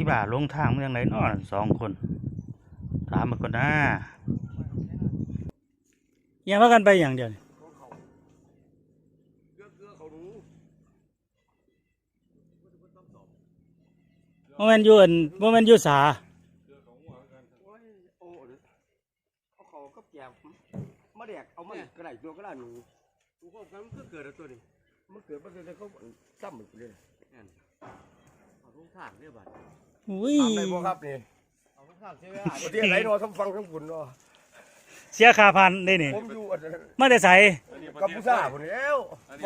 พี่บ่าลงทางมาจังไดเนาะสองคนถามมันก่อนนะยังว่ากันไปอย่างเดียวนี่เกลือเกลือเขารู้บ่แม่นอยู่อั่นบ่แม่นอยู่สาโอ้ยโอ้เดี๋ยวเอาเขาก็แจกมาแดกเอามันกระไรตัวกระไรหนูดูข้อกันมันก็เกิดอะไรตัวนี้มันเกิดมันเกิดแล้วเขาซ้ำเหมือนกันเลยเอาทุกทางเนี่ยบัด อุ้ยทำได้บ่ครับนี่เอาทุกท่านใช่ไหมประเทศไหนเนาะทำฟังทั้งฝุ่นเนาะเสียค่าพันได้นี่ผมอยู่อันนั้นมาแต่ไสกัมพูชาคนแล้ว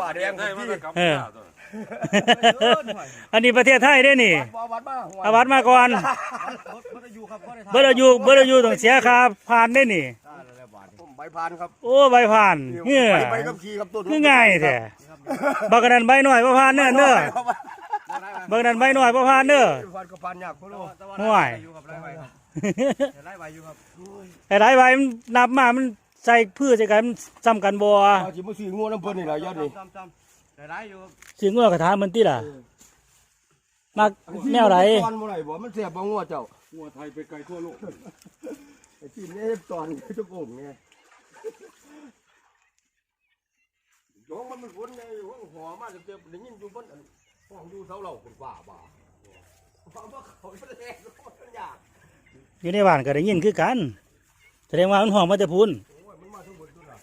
ว่าแดงคนที่เออ อันนี้ประเทศไทยได้นี่เอาวัดมาเอาวัดมาก่อนเบิดอายุครับเบิดเบิดอายุเบิดอายุต้องเสียค่าผ่านได้นี่ได้แล้วบาทผมใบพานครับโอ้ใบผ่านเงี้ยใบใบกับขี่ครับต้นคือง่ายแท้บักกันนั้นใบหน่อยบ่ผ่านเด้อเด้อบั กกันนั้นใบหน่อยบ่ผ่านเด้อพานกับพานยากพ่อโลห่วยอยู่ครับไล่ใบครับไล่ใบอยู่ครับไอ้หลายใบมันนับมามันใส่พืชใส่กันมันซ้ำกันบ่อาจิมาสีงัวน้ำเพิ่นนี่แหละยอดนี่จำจำได้ไล่อยู่ครับสิงัวกระถามมันติล่ะมักแนวไหนตอนบ่ไหนบ่มันเสียบบ่งัวเจ้าหัวไทยไปไกลทั่วโลกไอ้ที่นี่ตอนทุกองค์ไงโยงมันมันวนในห้องหัวมาเจ็บได้ยินอยู่บน ห้องอยู่เสาเหล่าคนว่าบ่าเพราะว่าเขาไม่ได้มันยากอยู่ในบ้านก็ได้ยินคือกันแสดงว่ามันห้องมาแต่พูนโอ้ยมันมาทั้งหมดตัวน่ะ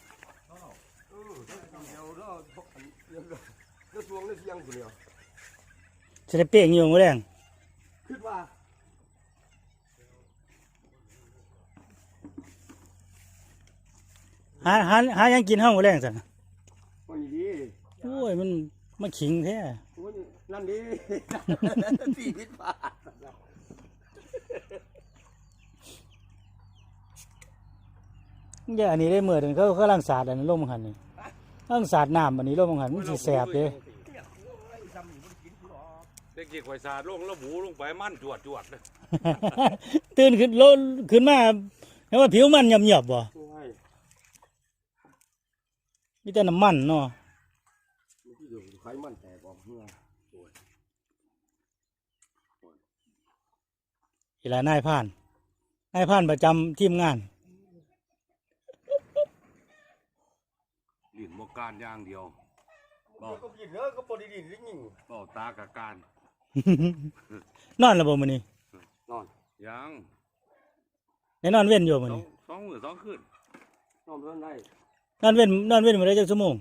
เออเดี๋ยวเด้อเรื่องเรื่องทวงเรื่องเสียงคนเดียวสิได้เป้งอยู่มื้อแรงคิดว่าหาหาหาหยังกินเฮามื้อแรงซั่นโอ้ยดีโอ้ยมันมันขิงแท้ โอ้ย นั่นดีสี่พิษบาทอย่าอันนี้ได้มื้อนึงเขาเขาล้างสาดอันนั้นลงมังหันนี่ล้างสาดน้ำอันนี้ลงมังหันมันสิแสบเด้เด็กกี่ข่อยสาดลงแล้วหมูลงไปมั่นจวดจวดเลยตื่นขึ้นโลนขึ้นมาแล้วว่าผิวมันหยับๆบ่โอ้ยมีแต่น้ำมันเนาะมันที่อยู่ไขมันแตกออกเมื่อ อีหลานายผ่าน นายผ่านประจำทีมงาน ลิ้นมกการอย่างเดียวมันก็กินเนื้อก็ปนดินลิ้นยิงเบ้าตากะการนอนแล้วบ่มื้อนี้นอนยังได้นอนเว้นอยู่มื้อสองนี้สองมือสองคืนนอนเท่าไหร่นอนเว้นนอนเว้นมื้อใดจักชั่วโมง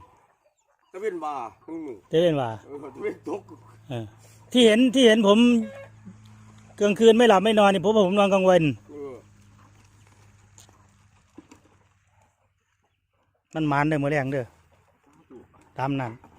ตะเวนบ่าครึ่งมือแต่เว้นว่าเออตะเวนตกเออที่เห็นที่เห็นผม กลางคืนไม่หลับไม่นอนนี่ผมว่าผมนอนกลางวันเออมันมานเด้อมือแรงเด้อตามนั้น